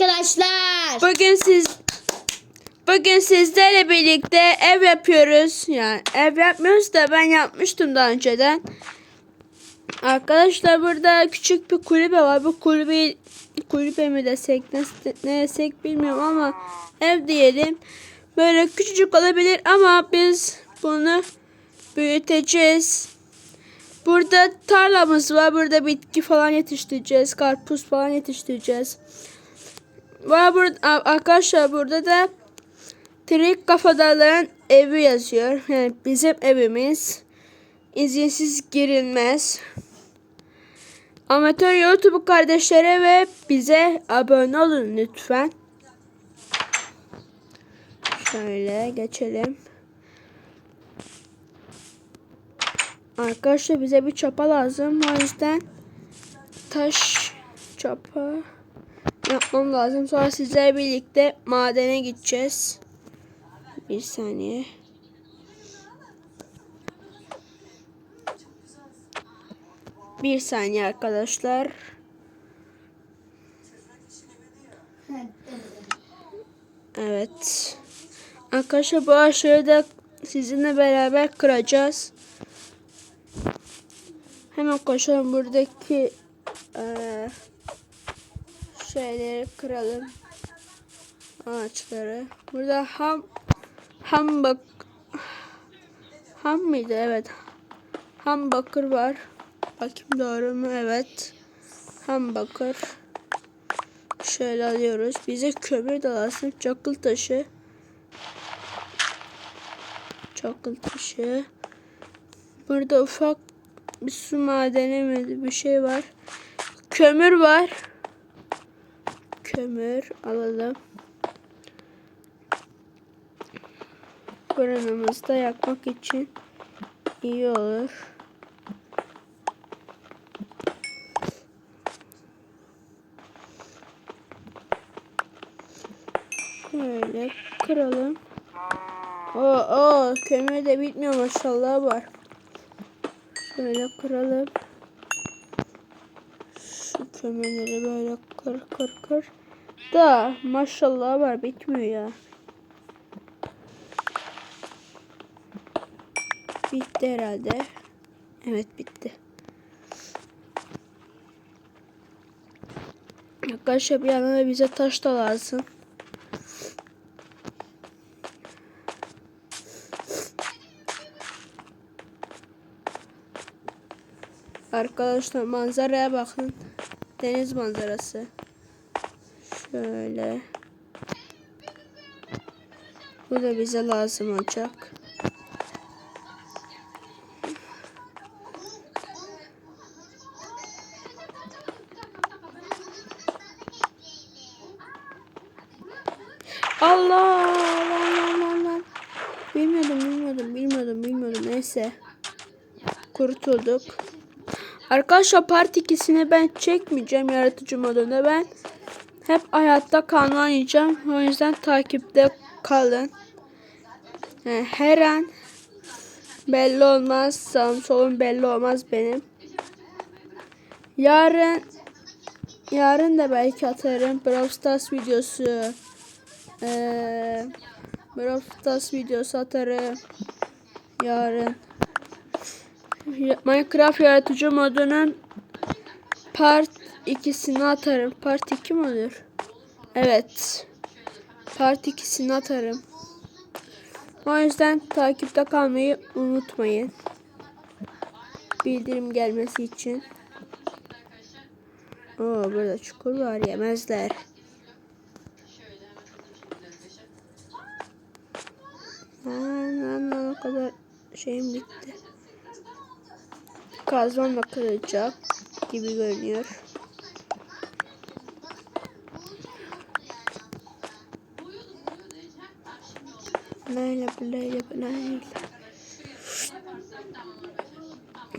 arkadaşlar. Bugün siz Bugün sizlerle birlikte ev yapıyoruz. Yani ev yapmıyoruz da ben yapmıştım daha önceden. Arkadaşlar burada küçük bir kulübe var. Bu kulübe kulübe mi desek ne, ne desek bilmiyorum ama ev diyelim. Böyle küçücük olabilir ama biz bunu büyüteceğiz. Burada tarlamız var. Burada bitki falan yetiştireceğiz. Karpuz falan yetiştireceğiz. Var burada arkadaşlar burada da Trik kafadarların evi yazıyor. Yani bizim evimiz. İzinsiz girilmez. Amatör YouTube kardeşlere ve bize abone olun lütfen. Şöyle geçelim. Arkadaşlar bize bir çapa lazım. O yüzden taş çapa yapmam lazım. Sonra sizlerle birlikte madene gideceğiz. Bir saniye. Bir saniye arkadaşlar. Evet. Arkadaşlar bu aşağıya da sizinle beraber kıracağız. Hemen koşalım buradaki eee şeyleri kıralım. Ağaçları. Burada ham ham bak ham mıydı? Evet. Ham bakır var. Bakayım doğru mu? Evet. Ham bakır. Şöyle alıyoruz. Bize kömür de lazım. Çakıl taşı. Çakıl taşı. Burada ufak bir su madeni mi bir şey var. Kömür var. Kömür alalım. Fırınımızda yakmak için iyi olur. Şöyle kıralım. Oo, oo kömür de bitmiyor maşallah var. Şöyle kıralım. Kömürleri böyle kır kır kır. Da maşallah var bitmiyor ya. Bitti herhalde. Evet bitti. Arkadaşlar bir yandan da bize taş da lazım. Arkadaşlar manzaraya bakın. Deniz manzarası. Şöyle. Bu da bize lazım olacak. Allah Allah Allah Allah. Bilmiyordum bilmiyordum bilmiyordum bilmiyordum neyse. Kurtulduk. Arkadaşlar part 2'sini ben çekmeyeceğim yaratıcı modunda ben. Hep hayatta kalma oynayacağım. O yüzden takipte kalın. Yani her an belli olmaz. Sağım solum belli olmaz benim. Yarın yarın da belki atarım. Brawl Stars videosu. Ee, Brawl Stars videosu atarım. Yarın. Minecraft yaratıcı modunun part 2'sini atarım. Part 2 mi olur? Evet. Part 2'sini atarım. O yüzden takipte kalmayı unutmayın. Bildirim gelmesi için. Oo burada çukur var yemezler. Lan o kadar şeyim bitti. Kazmamla kırılacak gibi görünüyor. Böyle böyle böyle.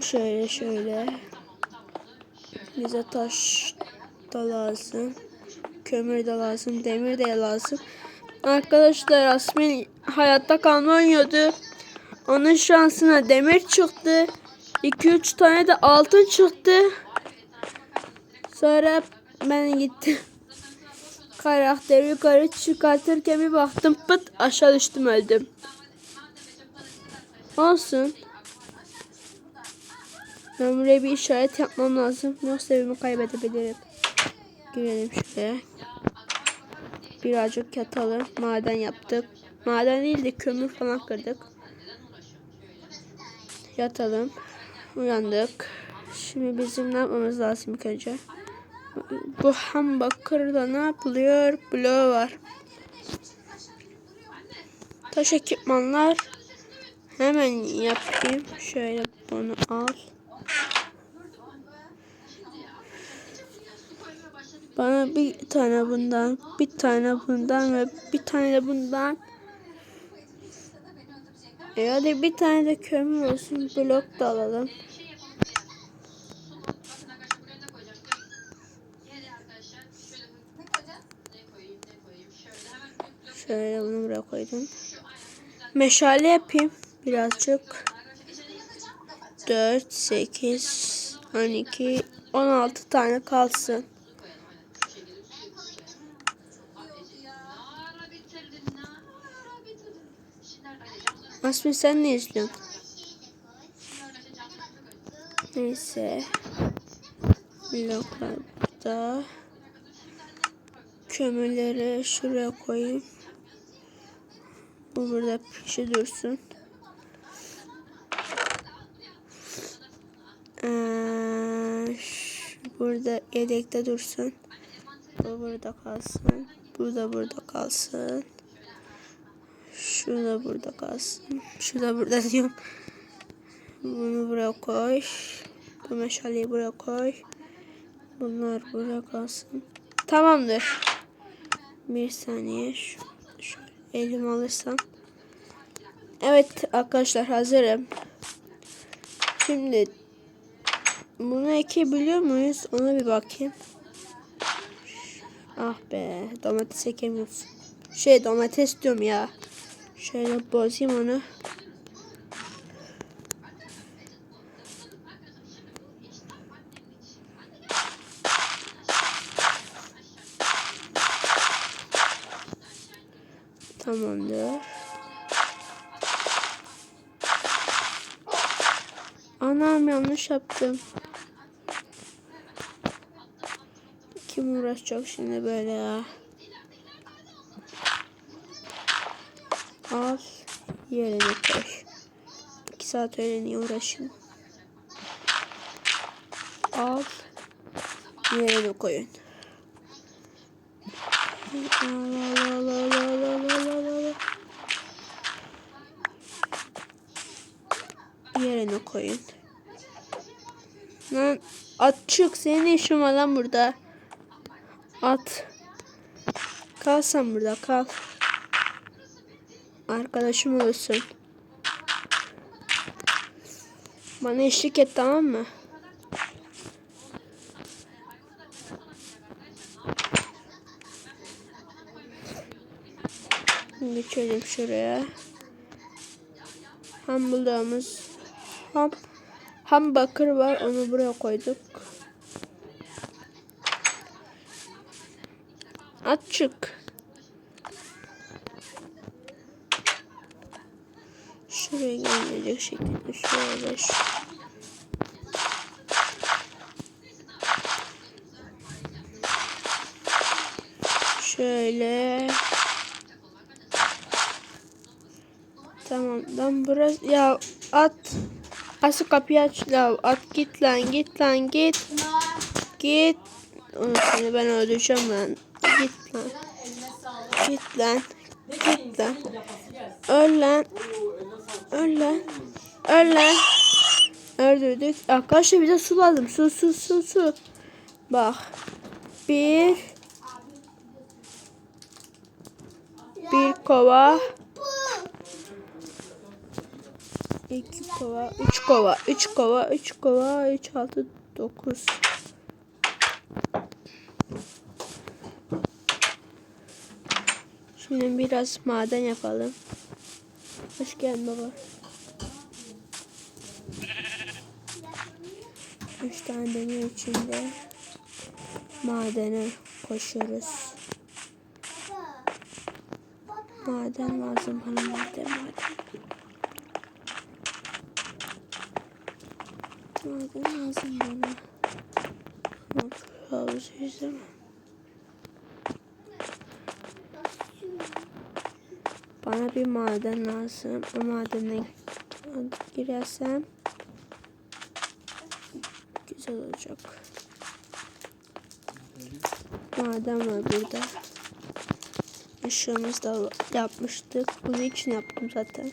Şöyle şöyle. Bize taş da lazım. Kömür de lazım. Demir de lazım. Arkadaşlar Asmin hayatta kalma oynuyordu. Onun şansına demir çıktı. 2-3 tane de altın çıktı. Sonra ben gittim. Karakteri yukarı çıkartırken bir baktım pıt aşağı düştüm öldüm. Olsun. Ben buraya bir işaret yapmam lazım. Yoksa evimi kaybedebilirim. Girelim şuraya. Birazcık yatalım. Maden yaptık. Maden değil de kömür falan kırdık. Yatalım. Uyandık. Şimdi bizim ne yapmamız lazım ilk önce? Bu ham bakırda ne yapılıyor? Bloğu var. Taş ekipmanlar. Hemen yapayım. Şöyle bunu al. Bana bir tane bundan, bir tane bundan ve bir tane de bundan. E hadi bir tane de kömür olsun. Blok da alalım. Şöyle bunu buraya koydum. Meşale yapayım birazcık. 4, 8, 12, 16 tane kalsın. Asmin sen ne izliyorsun? Neyse. Bloklarda kömürleri şuraya koyayım. Bu burada pişi dursun. Ee, burada yedekte dursun. Bu burada kalsın. Bu da burada kalsın. Şu da burada kalsın. Şu da burada diyorum. Bunu buraya koy. Bu meşaleyi buraya koy. Bunlar buraya kalsın. Tamamdır. Bir saniye. Şu, şu elimi alırsam. Evet arkadaşlar hazırım. Şimdi bunu ekebiliyor muyuz? Ona bir bakayım. Ah be domates ekemiyoruz. Şey domates diyorum ya. Şöyle bozayım onu. Tamamdır. Anam yanlış yaptım. Kim uğraşacak şimdi böyle ya? Al yerine koy. İki saat öyle niye uğraşayım? Al yerine koyun. Al al al al al al al al al. Yerine koyun. Lan at çık senin ne işin var lan burada? At. Kal sen burada kal. Arkadaşım olsun. Bana eşlik et tamam mı? Geçelim şuraya. Ham bulduğumuz ham ham bakır var onu buraya koyduk. Açık. Şuraya gelecek şekilde şöyle. Şöyle. Tamam. Lan burası ya at. Asıl kapıyı aç la. At git lan git lan git. Git. Onu seni ben öldüreceğim lan. Git lan. Git lan. Git lan. Öl lan. Öl lan. Öl. Öldürdük. Arkadaşlar bize su lazım. Su su su su. Bak. Bir. Bir kova. İki kova. Üç kova. Üç kova. Üç kova. Üç altı dokuz. Şimdi biraz maden yapalım. Hoş geldin baba. Üç tane demir içinde madene koşuyoruz. Maden lazım bana maden maden. Maden lazım bana. Havuzu yüzemem. Bana bir maden lazım. O madene girersem güzel olacak. Maden var burada. Işığımızı da yapmıştık. Bunun için yaptım zaten.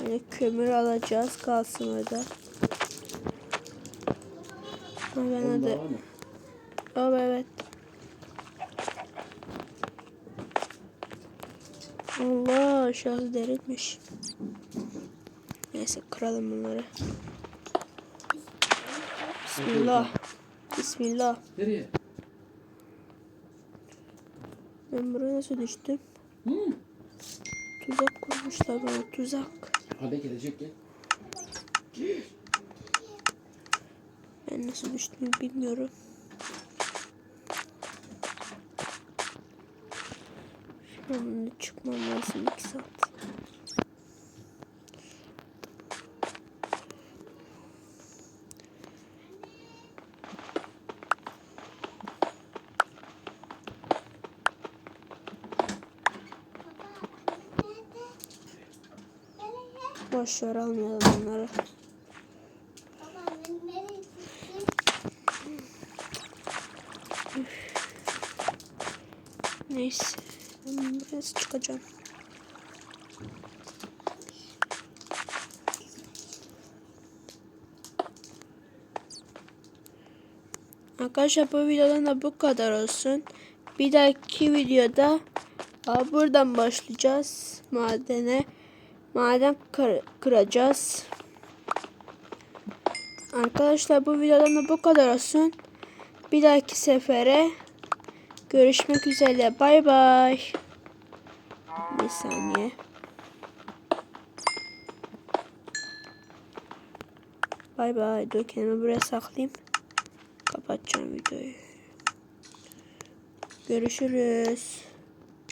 Böyle kömür alacağız. Kalsın orada. Ha, ben hadi. Oh, evet. Allah aşağısı derinmiş. Neyse kıralım bunları. Bismillah. Bismillah. Nereye? Ben buraya nasıl düştüm? Hı. Tuzak kurmuşlar bana tuzak. Hadi gelecek gel. Ben nasıl düştüm bilmiyorum. An çıkmam lazım 2 saat. Boş ver almayalım bunları. Neyse. Ben biraz çıkacağım. Arkadaşlar bu videodan da bu kadar olsun. Bir dahaki videoda aa, buradan başlayacağız madene. Maden kır- kıracağız. Arkadaşlar bu videodan da bu kadar olsun. Bir dahaki sefere görüşmek üzere. Bay bay. Bir saniye. Bay bay. Dur kendimi buraya saklayayım. Kapatacağım videoyu. Görüşürüz.